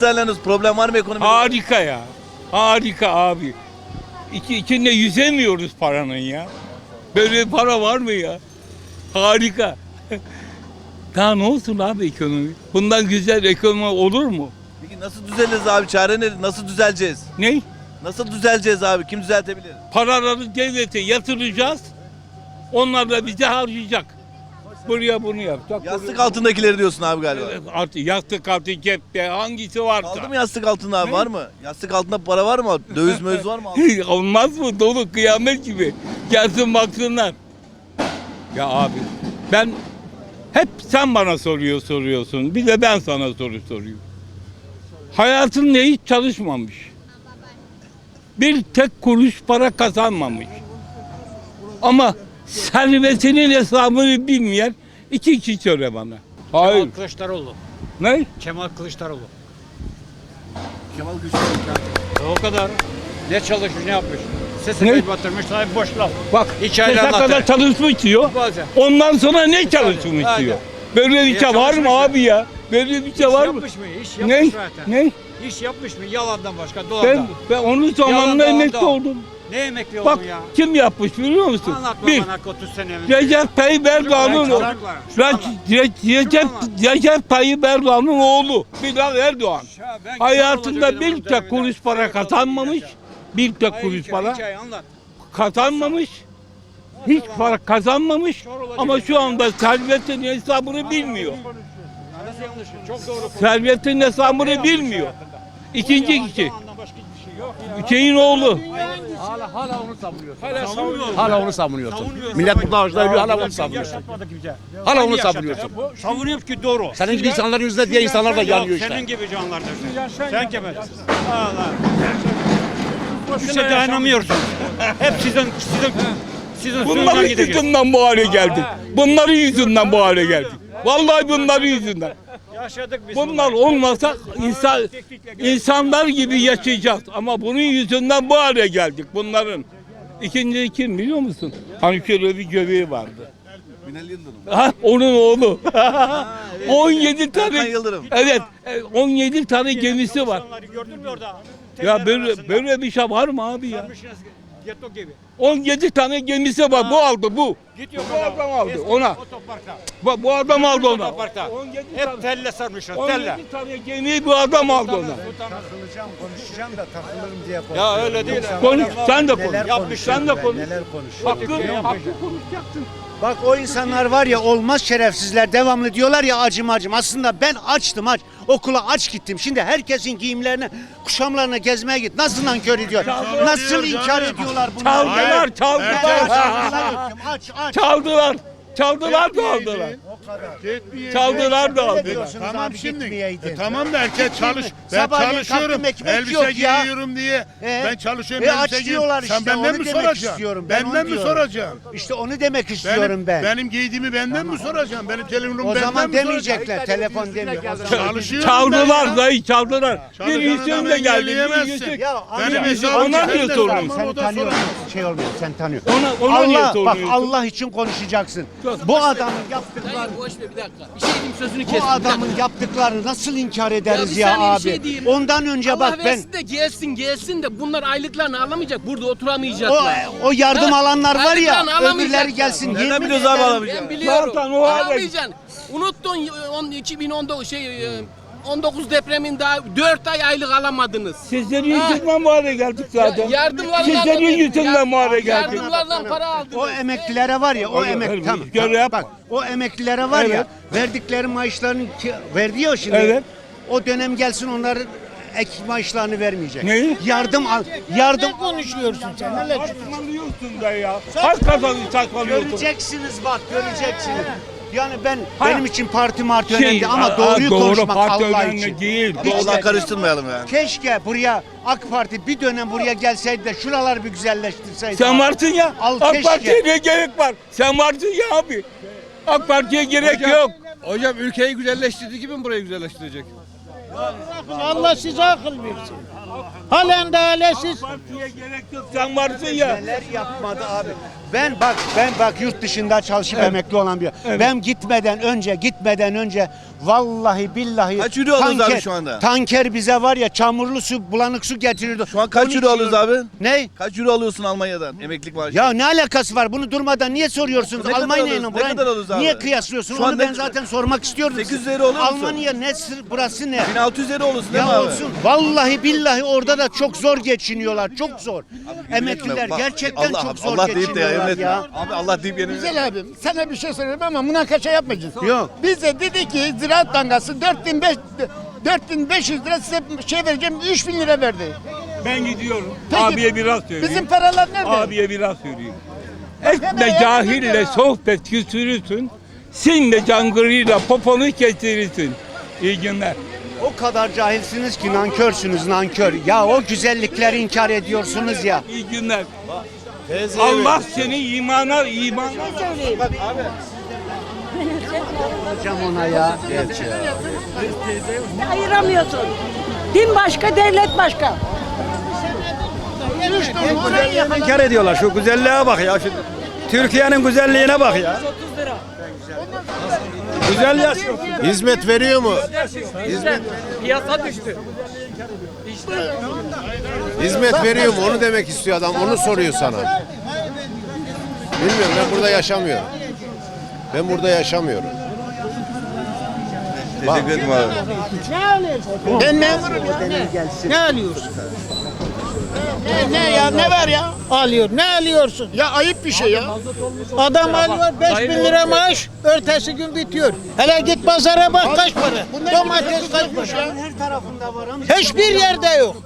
Değerlendiriyoruz. Problem var mı ekonomide? Harika ya. Harika abi. İki, içinde yüzemiyoruz paranın ya. Böyle bir para var mı ya? Harika. Daha ne olsun abi ekonomi? Bundan güzel ekonomi olur mu? Peki nasıl düzeliriz abi? Çare nedir? Nasıl düzeleceğiz? Ne? Nasıl düzeleceğiz abi? Kim düzeltebilir? Paraları devlete yatıracağız. Onlar da bize harcayacak. Buraya bunu yapacak. Yastık altındakileri diyorsun abi galiba. Artık yastık altı cepte hangisi varsa. Kaldı mı yastık altında abi? Var mı? Yastık altında para var mı? Döviz möviz var mı? Olmaz mı? Dolu kıyamet gibi. Gelsin baksınlar. Ya abi ben hep sen bana soruyor soruyorsun. Bir de ben sana soru soruyorum. Hayatında hiç çalışmamış. Bir tek kuruş para kazanmamış. Ama servetinin hesabını bilmeyen iki kişi söyle bana. Hayır. Kemal Kılıçdaroğlu. Ne? Kemal Kılıçdaroğlu. Kemal Kılıçdaroğlu. O kadar. Ne çalışmış ne yapmış. Ne? Sesini batırmış. Tabi boş laf. Bak sese kadar çalışmış diyor. Bazen. Ondan sonra ne çalışmış Hadi. diyor. Böyle bir şey var mı abi ya? Böyle bir şey var mı? yapmış mı? İş Ne? yapmış zaten. Ne? İş yapmış mı? Yalandan başka Ben, dolandan. ben onun zamanında emekli oldum. Ne emekli Bak oldun ya? kim yapmış biliyor musun? Anlatma Bir, bana 30 sene önce. Recep Tayyip Erdoğan'ın oğlu. Re- Re- Recep, Recep Tayyip Erdoğan'ın oğlu. Bilal Erdoğan. Ya ben Hayatında bir tek dedim, kuruş para kazanmamış. Bir tek Hayır, kuruş hikaye, para hikaye anlat. kazanmamış. Hiç para kazanmamış ama şu anda servetin hesabını bilmiyor. Nasıl yanlış? Çok doğru. Servetin hesabını bilmiyor. İkinci kişi. Hiçbir. Hüseyin oğlu. Hala hala onu savunuyorsun. Hala savunuyor. Hala onu savunuyorsun. Savunuyorsun. Millet burada ağaçlar ölüyor hala onu savunuyorsun. Hala onu savunuyorsun. yaptı. Savunuyor ki doğru. Senin gibi insanların yüzünden diğer insanlar da yanıyor Senin işte. gibi canlar dersin. Sen gibi. Allah. Bir şey dayanamıyorsun. Hep sizin sizin sizin Bunların yüzünden bu hale geldik. Bunların yüzünden bu hale geldik. Vallahi bunların yüzünden. Yaşadık biz. Bunlar olmasa insan insanlar gibi yaşayacağız. Ama bunun yüzünden bu hale geldik bunların. İkinci kim biliyor musun? Hani şöyle bir göbeği vardı. Binali Yıldırım. Ha, onun oğlu. 17 Erkan tane. Yıldırım. Evet, e, 17 tane gemisi var. Gördün mü orada? Ya böyle böyle bir şey var mı abi ya? Sarmışsınız Getto gibi. 17 tane gemisi var. Bu aldı bu. Git yok Bu adam aldı Eski ona. Otoparkta. Bu, bu adam aldı ona. Otoparkta. 17 tane, Hep telle sarmışlar. Telle. 17 tane gemiyi bu adam aldı ona. Takılacağım, konuşacağım da takılırım diye Ya konuşuyorum. öyle değil. Konuş, sen de konuş. Neler Yapmış, sen de konuş. Neler konuşuyor. Hakkı, hakkı konuşacaksın. Bak o insanlar var ya olmaz şerefsizler devamlı diyorlar ya acım acım. Aslında ben açtım aç. Okula aç gittim. Şimdi herkesin giyimlerine, kuşamlarına gezmeye git. Nasıl nankör ediyor? Nasıl inkar ediyorlar bunlar? Çaldılar, çaldılar. Çaldılar. Aç aç. Çaldılar. Da aldılar. Çaldılar da aldılar. Tamam şimdi. E, tamam da erkek çalış. Ben Sabahleyin çalışıyorum. kalktım, ekmek Elbise yok ya. giyiyorum diye. E, ben çalışıyorum. e, elbise aç giyiyorum. diyorlar Sen işte, benden onu mi demek soracaksın? istiyorum, ben benden mi diyorum. soracaksın? İşte onu demek istiyorum Benim, ben. benim giydiğimi benden mi soracaksın? Benim telefonum o benden zaman mi soracaksın? demeyecekler. Telefon demiyor. O zaman- Çalışıyorum ben Çaldılar dayı çaldılar. Bir Çalışan isim adamı de geldi. Bir engelleyemezsin. isim. Ya Benim amca, hesabım ona senden niye var, Sen o da tanıyorsun. Şey olmuyor, sen tanıyorsun. Ona, ona niye Allah bak? Allah için konuşacaksın. Bu adamın yaptıkları, boş ver bir dakika. Bir şey diyeyim sözünü kes. bu adamın yaptıkları nasıl inkar ederiz ya, bir abi? şey diyeyim. Ondan önce Allah bak ben versin de gelsin gelsin de bunlar aylıklarını alamayacak. Burada o oturamayacaklar. o yardım Ha, alanlar var ya, öbürleri gelsin. Nereden biliyoruz abi alamayacağını? Ben biliyorum. Zaten o Alamayacaksın. Unuttun on- 2010'da şey e, 19 depremin daha 4 ay aylık alamadınız. Sizlerin yüzünden bu hale geldik zaten. Yardımlarla Sizlerin yüzünden bu hale geldik. Yardımlarla para aldınız. O emeklilere var ya, o Hayır, hayır, emek tamam. şöyle tamam, yap. Bak, o emeklilere var ya, verdikleri maaşlarını ki- verdi ya şimdi. Evet. O dönem gelsin onların ek maaşlarını vermeyecek. Neyi? Yardım al, yardım konuşuyorsun sen? Neler Saçmalıyorsun da ya. Kaç kazanı saçmalıyorsun? Göreceksiniz bak göreceksiniz. Yani ben Ha. benim için parti marti Şey, önemli ama doğruyu doğru, konuşmak parti Allah önemli için. değil. Hiç de- karıştırmayalım yani. Keşke buraya AK Parti bir dönem buraya gelseydi de şuraları bir güzelleştirseydi. Sen varsın ya. Al AK keşke. Parti'ye ne gerek var? Sen varsın ya abi. AK Parti'ye gerek yok. Hocam ülkeyi güzelleştirdiği gibi mi burayı güzelleştirecek? Allah size akıl versin. Halen de öyle siz Partiye gerek yok. Sen varsın ya. Neler yapmadı abi. Ben bak ben bak yurt dışında çalışıp emekli olan bir. Ben gitmeden önce gitmeden önce vallahi billahi Kaç euro alıyoruz abi şu anda? Tanker bize var ya çamurlu su bulanık su getiriyordu. Şu an kaç 12 euro alıyoruz abi? Ne? Kaç euro alıyorsun Almanya'dan emeklilik maaşı? Ya ne alakası var? Bunu durmadan niye soruyorsunuz? Almanya'yla burayı abi? niye kıyaslıyorsun? Şu Onu ben zaten sormak istiyordum. 800 lira oluyor musun? Almanya ne burası ne? 1600 lira olursun değil mi Ya abi? olsun. Vallahi billahi orada da çok zor geçiniyorlar. Çok zor. Emekliler Bak, gerçekten Allah, çok zor Allah geçiniyorlar yemin ya. Abi Allah deyip yenilme. Güzel abim sana bir şey söyleyeyim ama münakaşa yapmayacağız. Yok. Bize dedi ki Ziraat Bankası 4500 4500 lira size şey vereceğim 3000 lira verdi. Ben gidiyorum. Peki, Abiye biraz söyleyeyim. Bizim paralar nerede? Abiye biraz söyleyeyim. Etme cahille sohbet küsürürsün. Sinle cangırıyla poponu kestirirsin. İyi günler. O kadar cahilsiniz ki nankörsünüz nankör. Ya o güzellikleri inkar ediyorsunuz ya. İyi günler. Allah seni imana imana Hocam ona ya. Ayıramıyorsun. Din başka, devlet başka. İnkar ediyorlar şu güzelliğe bak ya. Şu Türkiye'nin güzelliğine bak ya. Güzel yaşıyor. Hizmet veriyor mu? Piyasa düştü. Hizmet veriyor mu? Onu demek istiyor adam. Onu soruyor sana. Bilmiyorum ben burada yaşamıyorum. Ben burada yaşamıyorum. Teşekkür ederim abi. Ben memurum ya. Ne, ne alıyorsun? Ne, ne ya ne var ya? Alıyor. Ne alıyorsun? Ya ayıp bir şey ya. Adam alıyor 5 bin lira maaş. Ertesi gün bitiyor. Hele git pazara bak kaç para. Domates kaç para. Her tarafında var. Hiçbir yerde yok.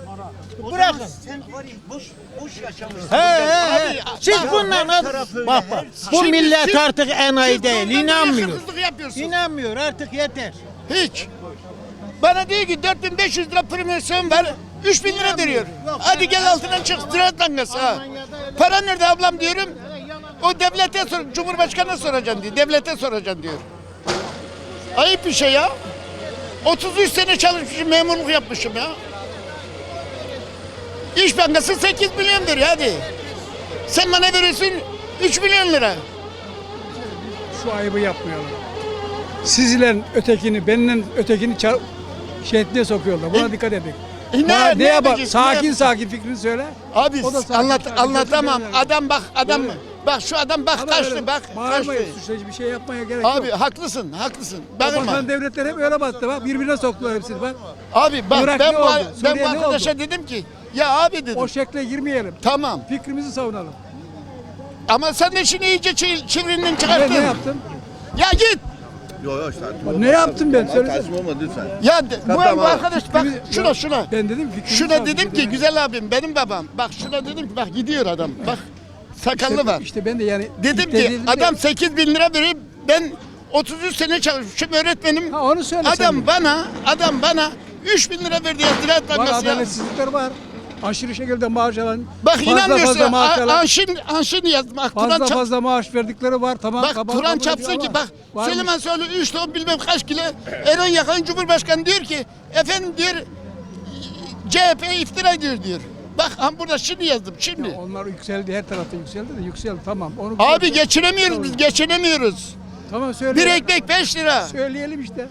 Bırakın. Sen var ya boş boş yaşamışsın. He he he. Siz bundan bak bak. Bu Şimdi millet siz- artık enayi değil. inanmıyor. Hırsızlık yapıyorsun. İnanmıyor artık yeter. Hiç. Bana diyor ki 4500 lira promosyon ver. 3000 lira veriyor. Hadi gel altından çık Ziraat Bankası ha. Para nerede ablam diyorum. O devlete sor, Cumhurbaşkanı'na soracaksın diyor. Devlete soracaksın diyor. Ayıp bir şey ya. 33 sene çalışmışım, memurluk yapmışım ya. İş Bankası 8 milyon veriyor hadi. Sen bana veriyorsun 3 milyon lira. Şu ayıbı yapmıyorlar. Sizle ötekini, benimle ötekini çar- şehitliğe sokuyorlar. Buna dikkat edin. E ne- Bana ne neye bak? yapacağız, ne Sakin sakin fikrini söyle. Abi O da sakin anlat sakin anlatamam. götürüyorlar. Adam bak adam mı? Bak şu adam bak Ama kaçtı öyle bak kaçtı. Bağırmayın, suçlayıcı bir şey yapmaya gerek Abi yok. haklısın haklısın. Bakan Bağırma. devletler hep öyle battı bak. Birbirine soktular hepsini bak. Abi bak Irak ben ne bu, oldu? ben Suriye bu ne arkadaşa oldu? dedim ki ya abi dedim. O şekle girmeyelim. Tamam. Fikrimizi savunalım. Ama sen de şimdi iyice çi- çivrinden Ben çıkarttın. ne yaptım? Ya git. Yok yok işte. Ne yaptım ben? Söylesene. Tartışma olma lütfen. Ya de- bu, Tamam bu abi. arkadaş bak şuna şuna. Ben dedim fikrimizi Şuna savun dedim ki güzel abim benim babam. Bak şuna dedim ki bak gidiyor adam. Bak sakallı İşte- var. İşte ben de yani Dedim ki de- adam 8 bin lira veriyor. Ben 33 sene çalışmışım öğretmenim. Ha, onu söyle sen Adam bana adam bana 3 bin lira verdi ya Ziraat var Bankası ya. adaletsizlikler var. Aşırı şekilde maaş alan. Bak fazla inanmıyorsun. Fazla maaş alan. Anşin, anşin yazdım. Bak Kur'an Fazla çap- fazla maaş verdikleri var tamam. Bak Kur'an çapsın ki bak varmış. Süleyman Soylu 3 ton bilmem kaç kilo Erol Yakan Cumhurbaşkanı diyor ki efendim diyor CHP iftira ediyor diyor. Bak ha burada şimdi yazdım şimdi. Onlar yükseldi her tarafta yükseldi de yükseldi tamam. Onu Abi geçinemiyoruz biz geçinemiyoruz. Tamam söyle. Bir ekmek 5 lira. Söyleyelim işte.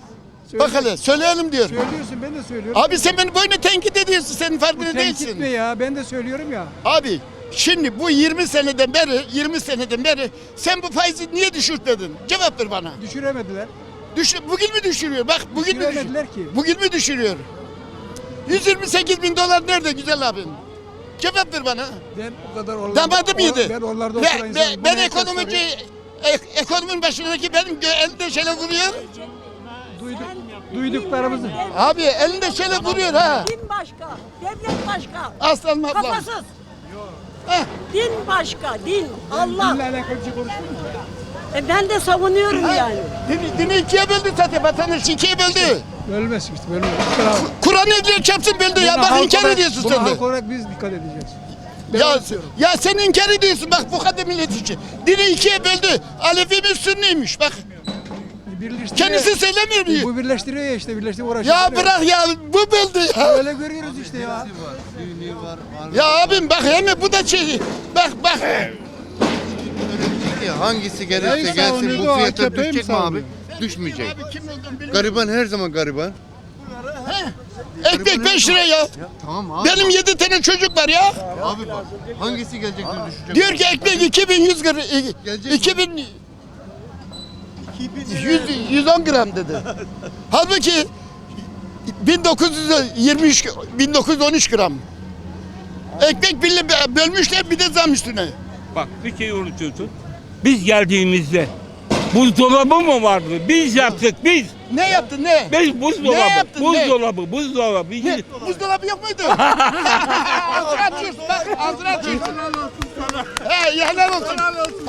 Söyle. Bak hele söyleyelim diyor. Söylüyorsun ben de söylüyorum. Abi sen beni boyuna tenkit ediyorsun senin Bu farkında tenkit değilsin. ne ya? Ben de söylüyorum ya. Abi şimdi bu 20 seneden beri 20 seneden beri sen bu faizi niye düşürtmedin? Cevap ver bana. Düşüremediler. Düş, bugün mü düşürüyor? Bak bugün mü düşürüyor? Ki. Bugün mü düşürüyor? 128 bin dolar nerede güzel abim? Cevap ver bana. Ben o kadar oralarda... Damadım yedi. Ben oralarda Ve- oturan ve- insanım. ben Bunu herkes ekonomici, ek- ekonominin başındaki benim elinde şöyle vuruyor. Duyduk, duyduklarımızı. Abi elinde şöyle vuruyor ha. Din başka, devlet başka. Aslanım ablam. Kafasız. Heh. Din başka, din. Allah. Dinle alakalı bir şey? E ben de savunuyorum yani. Dini, dini ikiye böldü zaten vatandaş ikiye böldü. Bölmez işte bölmez. Bravo. Kur'an evliya çarpsın böldü ya. Buna Bak halk inkar olarak- ediyorsun buna sen de. halk olarak biz dikkat edeceğiz. Ya, ya sen inkar ediyorsun bak bu kadar millet için. Dini ikiye böldü. Alevi mi Sünniymiş bak. Birleştiriyor. Kendisi söylemiyor mu? Bu birleştiriyor ya işte birleştiriyor uğraşıyor. Ya bırak ya bu böldü ya. Öyle görüyoruz işte ya. Ya abim bak hemen bu da şey. Bak bak. Hangisi gelirse gelsin bu fiyata düşecek mi abi? Düşmeyecek. Gariban her zaman gariban. Ekmek 5 lira ya. Tamam abi. Benim 7 tane çocuk var ya. Abi bak. Hangisi gelecek de düşecek? Diyor ki ekmek 2100 gram. Gelecek mi? 2000 100, 110 gram dedi. Halbuki 1923 1913 gram. Ekmek bile bölmüşler bir de zam üstüne. Bak bir şey unutuyorsun. Biz geldiğimizde buzdolabı mı vardı? Biz yaptık biz. Ne yaptın ne? Biz buzdolabı. Ne yaptın, ne? buzdolabı, buzdolabı. Ne? Buzdolabı yok muydu? ağzını açıyorsun bak ağzını açıyorsun. He helal olsun.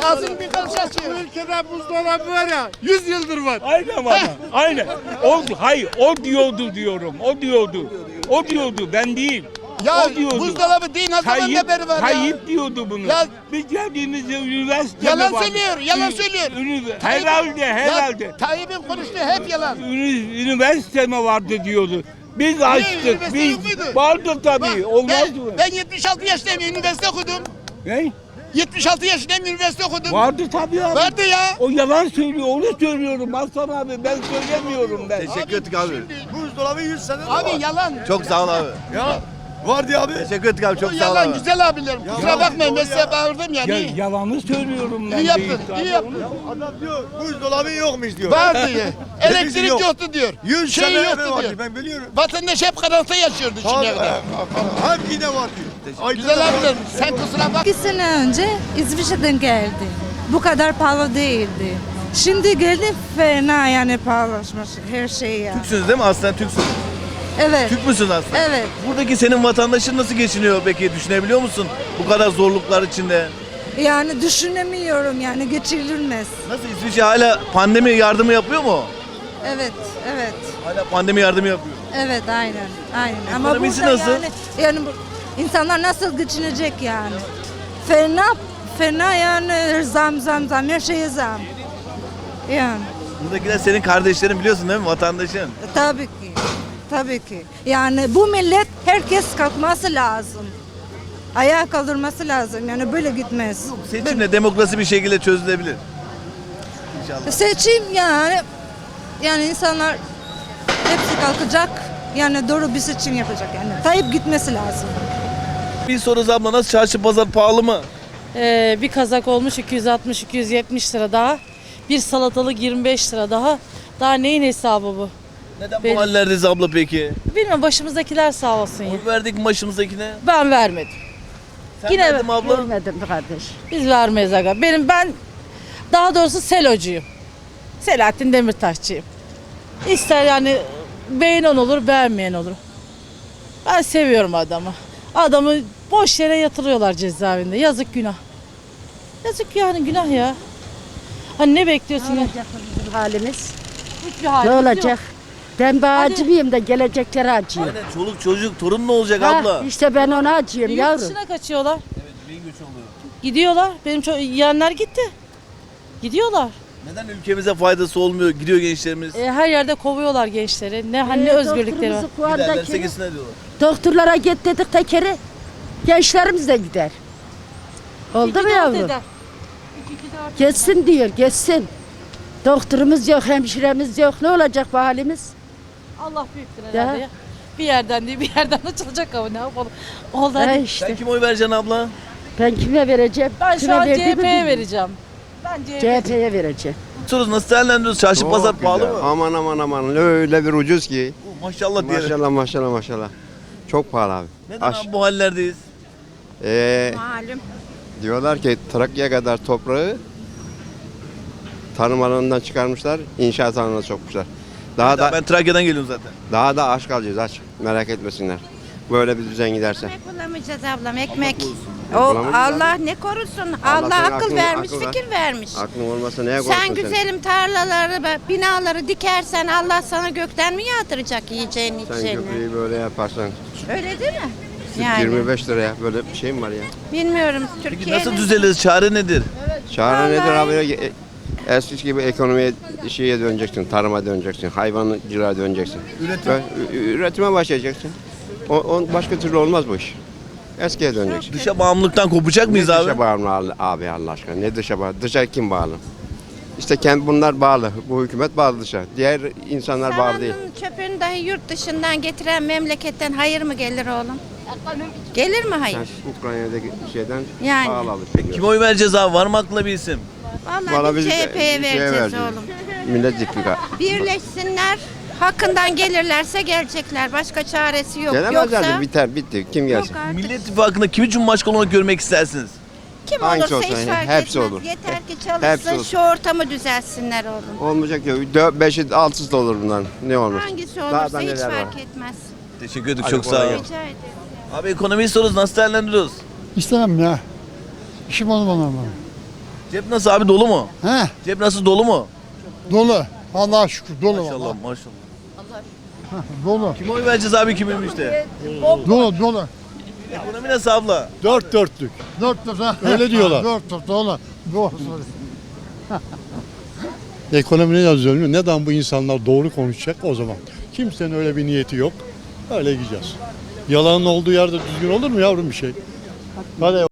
Ağzını bir karış açıyor. ülkede buzdolabı var ya 100 yıldır var. Aynen bana. Aynen. O, hayır o diyordu diyorum. O diyordu. O diyordu ben değil. Ya o diyordu. buzdolabı değil ne zaman Tayyip, ne beri var ya? Tayyip diyordu bunu. Ya- Biz geldiğimizde üniversite Yalan söylüyor, yalan söylüyor. ünivers- Tayyip- herhalde, Ya herhalde. Tayyip'in konuştuğu hep yalan. Ünü- üniversite mi vardı diyordu. Biz açtık. üniversite Biz yok muydu? vardı tabii. Bak, Olmaz ben, mı? ben 76 yaşındayım üniversite okudum. Ne? 76 yaşındayım üniversite okudum. Vardı tabii abi. Vardı ya. O yalan söylüyor. Onu söylüyorum Hasan abi. Ben söylemiyorum ben. Teşekkür ettik abi. Buzdolabı 100 sene Abi yalan. Çok sağ ol abi. Ya var diye abi. Teşekkür ettik abi. Çok sağ ol yalan abi. güzel abilerim. Kusura bakmayın ben size bağırdım ya. Ya, niye? yalanı söylüyorum ben. İyi yaptın, işte. iyi yaptın. Adam diyor buzdolabı yokmuş diyor. Var diye. Elektrik yok. yoktu diyor. 100 şey sene yoktu evvel diyor. vardı ben biliyorum. Vatandaş hep karanlıkta yaşıyordu şimdi evde. Hep yine var diyor. Güzel abilerim sen kusura bak. İki sene önce İsviçre'den geldi. Bu kadar pahalı değildi. Şimdi geldi fena yani pahalaşmış her şey ya. Türksünüz değil mi? Aslında Türksünüz. Evet. Türk müsün aslında? Evet. Buradaki senin vatandaşın nasıl geçiniyor peki? Düşünebiliyor musun? Bu kadar zorluklar içinde. Yani düşünemiyorum yani geçirilmez. Nasıl İsviçre hala pandemi yardımı yapıyor mu? Evet, evet. Hala pandemi yardımı yapıyor. Evet aynen. Aynen. Ama Ekonomisi burada nasıl? yani yani bu, insanlar nasıl geçinecek yani? Fena fena yani zam zam zam her şeye zam. Yani Buradakiler senin kardeşlerin biliyorsun değil mi? Vatandaşın. tabii ki. Tabii ki. Yani bu millet herkes kalkması lazım. Ayağa kaldırması lazım. Yani böyle gitmez. Seçimle demokrasi bir şekilde çözülebilir. Seçim yani yani insanlar hepsi kalkacak. Yani doğru bir seçim yapacak yani. Tayyip gitmesi lazım. Bir soru abla nasıl çarşı pazar pahalı mı? Ee, bir kazak olmuş 260-270 lira daha. Bir salatalık 25 lira daha. Daha neyin hesabı bu? Neden Benim- bu hallerdeyiz abla peki? Bilmiyorum başımızdakiler sağ olsun ya. Oy verdik mi başımızdakine? Ben vermedim. Sen Yine verdin mi abla? Vermedim kardeş. Biz vermeyiz aga. Benim ben daha doğrusu Selocuyum. Selahattin Demirtaşçıyım. İster yani beğenen olur beğenmeyen olur. Ben seviyorum adamı. Adamı boş yere yatırıyorlar cezaevinde. Yazık günah. Yazık yani günah ya. Hani ne bekliyorsun ya? bizim halimiz? Hiçbir halimiz yok. Ben Hadi. mıyım da geleceklere acıyım. Aynen çoluk çocuk torun ne olacak abla? işte ben ona acıyorum Yurt dışına kaçıyorlar. Gidiyorlar. Benim çok yeğenler gitti. Gidiyorlar. Neden ülkemize faydası olmuyor? Gidiyor gençlerimiz. E, her yerde kovuyorlar gençleri. Ne hani ne özgürlükleri var. Giderlerse gitsinler diyorlar. Doktorlara git dedik tekeri. Gençlerimiz de gider. Oldu mu yavrum? Geçsin diyor, geçsin. Doktorumuz yok, hemşiremiz yok. Ne olacak bu halimiz? Allah büyüktür herhalde ya. Bir yerden değil bir yerden açılacak ama ne yapalım. Oldu Ha. Sen işte. kim oy vereceksin abla? Ben kime vereceğim? Ben şu Kime an verdiğimi CHP'ye bilmiyorum. vereceğim. Ben CHP'ye CHP'ye vereceğim. Soruyoruz nasıl değerlendiriyoruz? Çarşı pazar pahalı mı? Aman aman aman öyle bir ucuz ki. Oo, Maşallah diyelim. Maşallah maşallah maşallah. Çok pahalı abi. Neden Aş- abi bu hallerdeyiz? Ee, Malum. diyorlar ki Trakya kadar toprağı tarım alanından çıkarmışlar, inşaat alanına sokmuşlar. Daha da Ben Trakya'dan geliyorum zaten. daha da aç kalacağız aç. Merak etmesinler. Böyle bir düzen giderse. Ekmek bulamayacağız ablam, ekmek. O Allah ne korusun. Allah Allah, sana akıl akıl- vermiş, akıl ver. fikir vermiş. Aklın olmasa neye Sen korktun güzelim tarlaları, binaları dikersen Allah sana gökten mi yağdıracak yiyeceğini Sen içeceğini? köprüyü böyle yaparsan Öyle değil mi? Yani 25 liraya böyle bir şey mi var ya? bilmiyorum Peki Türkiye'nin. nasıl düzeliriz? Çare nedir? Çare nedir abi? E- Eskisi gibi ekonomiye şeye döneceksin, tarıma döneceksin, hayvancılığa döneceksin. Üretim. Üretime başlayacaksın. O, o- başka türlü olmaz bu iş. Eskiye dönecek. Dışa bağımlılıktan kopacak mıyız ne abi? dışa bağımlı al- abi Allah aşkına? Ne dışa bağlı? Dışa kim bağlı? İşte kendi bunlar bağlı. Bu hükümet bağlı dışa. Diğer insanlar bağlı değil. çöpünü dahi yurt dışından getiren memleketten hayır mı gelir oğlum? Gelir mi hayır? Ukrayna'daki şeyden Yani. bağlı alışveriş. Kime oy vereceğiz abi? Var mı aklında bir isim? Vallahi Valla biz CHP'ye vereceğiz vereceğiz. oğlum. Millet İttifakı. Birleşsinler. Hakkından gelirlerse gelecekler. Başka çaresi yok. Gelemezler Yoksa de biter bitti. Kim yok gelsin? artık. Millet İttifakı'nda kimi Cumhurbaşkanı olarak görmek istersiniz? Kim Hangisi olursa olsa hiç yani, fark hepsi etmez. olur. Yeter ki Hepsi çalışsın, olur. şu ortamı düzelsinler oğlum. Olmayacak ya. 5'i 6'sı da olur bundan. Ne olur? Hangisi olursa hiç neler var. fark etmez. Teşekkür ederim. Çok sağ olun. Rica ederim. Abi ekonomiyi soruyoruz. Nasıl değerlendiriyoruz? İstemem ya. İşim olmadan ama. Cep nasıl abi? Dolu mu? He Cep nasıl? Dolu mu? dolu. Allah'a şükür dolu. Maşallah maşallah. Dolu. Kime oy vereceğiz abi kimim işte? Dolu dolu. Ekonomi nasıl abla? Dört dörtlük. Dört dört. Öyle diyorlar. Dört dört dolu. Doğru. Ekonomi ne yazıyor? Neden bu insanlar doğru konuşacak o zaman? Kimsenin öyle bir niyeti yok. Öyle gideceğiz. Yalanın olduğu yerde düzgün olur mu yavrum bir şey? Hadi